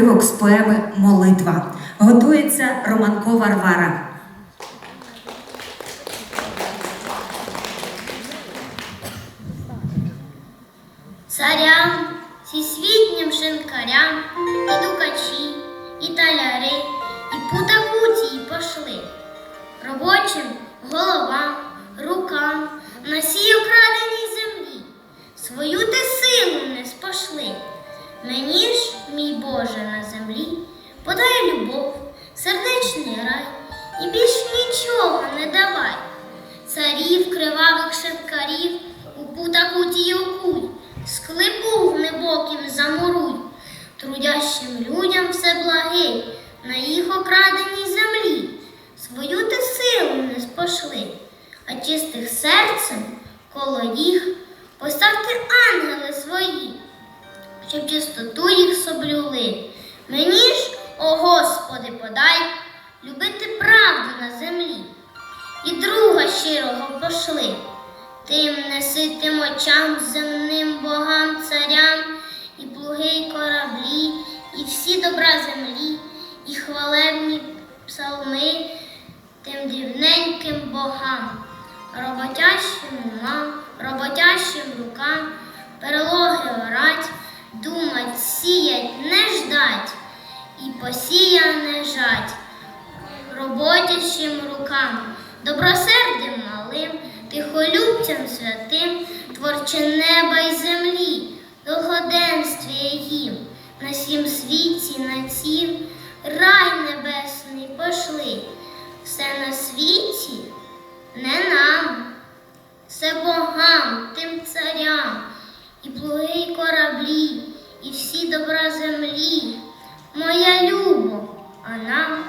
Уривок з поеми Молитва. Готується Романко Варвара. Царям, всесвітнім шинкарям, і дукачі, і таляри, і путакуті пошли. Робочим головам, рукам на сій окраденій землі свою ти силу не спошли. Мені ж, мій Боже, на землі, подай любов, сердечний рай, і більш нічого не давай. Царів кривавих шепкарів у путакуті окуй, склепу глибоким замуруй, трудящим людям все благий, на їх окраденій землі. Свою ти силу не спошли, а чистих серцем коло їх поставте ангели свої, щоб чистоту їх соблюли. Мені ж, о Господи, подай, любити правду на землі і друга щирого пошли. Тим неситим очам земним богам, царям, і плуги, й кораблі, і всі добра землі, і хвалебні псалми тим дрібненьким богам, роботящим умам, роботящим рукам, перелоги орать, думать, сіять, не ждать, і посіяне жать роботящим рукам, добросердим малим, тихолюбцям святим, творче неба й землі, довгоденствія їм, на сім світі, на цім, рай небесний пошли, все на світі не нам, все богам, тим царям, і плуги, всі добра землі, моя любо, а нам